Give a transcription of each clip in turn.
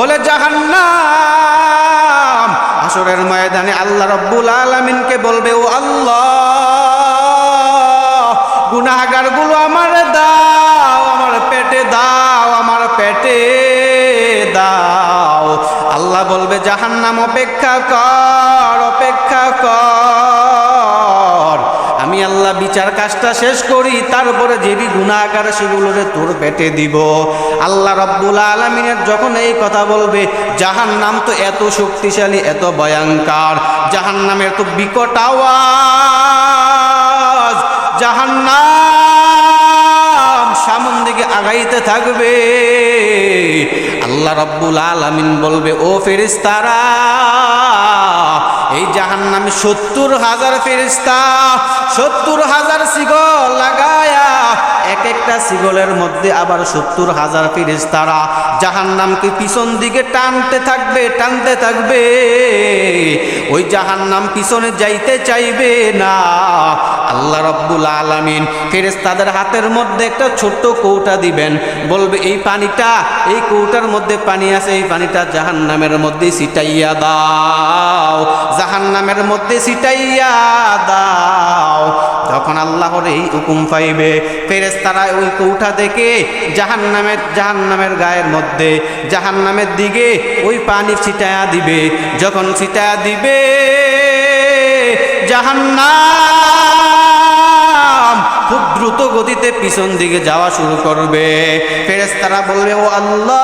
বলে, জাহান্নাম! আসরের ময়দানে আল্লাহ রব্বুল আলমিনকে বলবে, ও আল্লাহ গুনাগারগুলো আমার দাও, আমার পেটে দাও, আমার পেটে দাও। আল্লাহ বলবে, জাহান্নাম, অপেক্ষা কর অপেক্ষা কর। বিচার কাজটা শেষ করি তারপরে যেবি গুণাগার সেগুলোরে তোর পেটে দিব। আল্লাহ রব্বুল আলমিনের যখন এই কথা বলবে জাহান নাম তো এত শক্তিশালী, এত ভয়ঙ্কর। জাহান নামের তো বিকট আওয়াজ। জাহান নাম সামন দিকে আগাইতে থাকবে। আল্লাহ রব্বুল আলমিন বলবে, ও ফেরিস্তারা এই জাহান নামে সত্তর হাজার ফেরিস্তা সত্তর হাজার সিগল লাগায়া, এক একটা সিগলের মধ্যে আবার সত্তর হাজার ফেরিস্তারা জাহান নামকে পিছন দিকে টানতে থাকবে টানতে থাকবে। ওই জাহান নাম পিছনে যাইতে চাইবে না। আল্লাহ রব্বুল আলমিন ফেরেস্তাদের হাতের মধ্যে একটা ছোট্ট কৌটা দিবেন। বলবে, এই পানিটা, এই কৌটার মধ্যে পানি আছে, এই পানিটা জাহান নামের মধ্যে ছিটাইয়া দাও জাহান নামের মধ্যে ছিটাইয়া দাও। যখন আল্লাহর এই হুকুম পাইবে ফেরেস্তারা ওই কৌটা থেকে জাহান নামের জাহান নামের গায়ের মধ্যে জাহান নামের দিকে ওই পানি ছিটায়া দিবে। যখন ছিটায়া দিবে, জাহান্নাম দ্রুত গতিতে পিছন দিকে যাওয়া শুরু করবে। ফেরেস্তারা বলবে, ও আল্লাহ,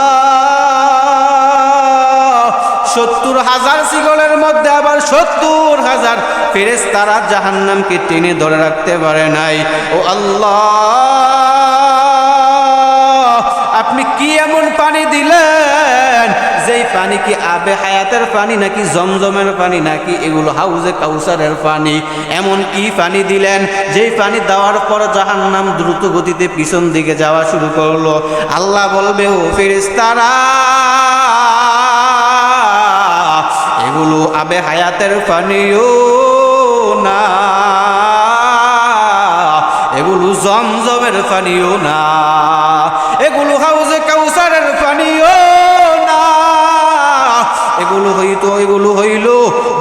সত্তর হাজার শিকলের মধ্যে আবার সত্তর হাজার ফেরেস্তারা জাহান্নামকে টেনে ধরে রাখতে পারে নাই। ও আল্লাহ পানি কি আবে হায়াতের পানি নাকি জমজমের পানি নাকি এগুলো হাউজে কাউসারের পানি? এমন কি পানি দিলেন? যেই পানি দেওয়ার পর জাহান নাম দ্রুত গতিতে পিছন দিকে যাওয়া শুরু করল। আল্লাহ বলবে, ও ফেরেস্তারা এগুলো আবে হায়াতের পানিও না। এগুলো জমজমের পানিও না।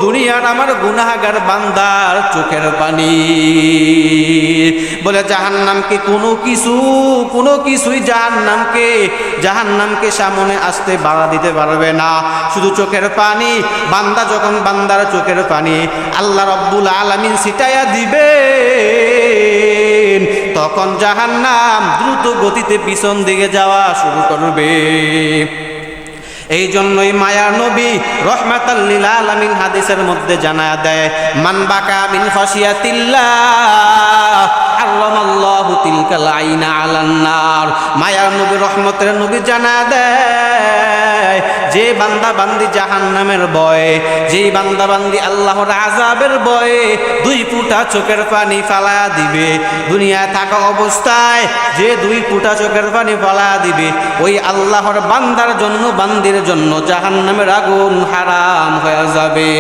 দুনিয়ার আমার গুনাহাগার বান্দার চোখের পানি। বলে জাহান নামকে কোনো কিছু? কোনো কিছুই জাহান নামকে জাহান নামকে সামনে আসতে বাধা দিতে পারবে না। শুধু চোখের পানি, বান্দা যখন বান্দার চোখের পানি আল্লাহ রব্বুল আলমিন ছিটাইয়া দিবে তখন জাহান নাম দ্রুত গতিতে পিছন দিকে যাওয়া শুরু করবে। এই জন্যই মায়া নবী রহমাতাল্লিল আলামিন হাদিসের মধ্যে জানা দেয়, মান বাকা মিন খসিয়াতিল্লাহ আল্লাহ তিলকাল আইনা আলান্নার মায়া নবী রহমতের নবী জানা দেয় যে বান্দা বান্দি জাহান নামের বয়, যেই বান্দা বান্দি আল্লাহর আজাবের বয়ে, দুই ফুটা চোখের পানি ফালা দিবে। দুনিয়ায় থাকা অবস্থায় যে দুই ফুটা চোখের পানি ফালা দিবে, ওই আল্লাহর বান্দার জন্য, বান্দির জন্য জাহান নামের আগুন হারাম হয়ে যাবে।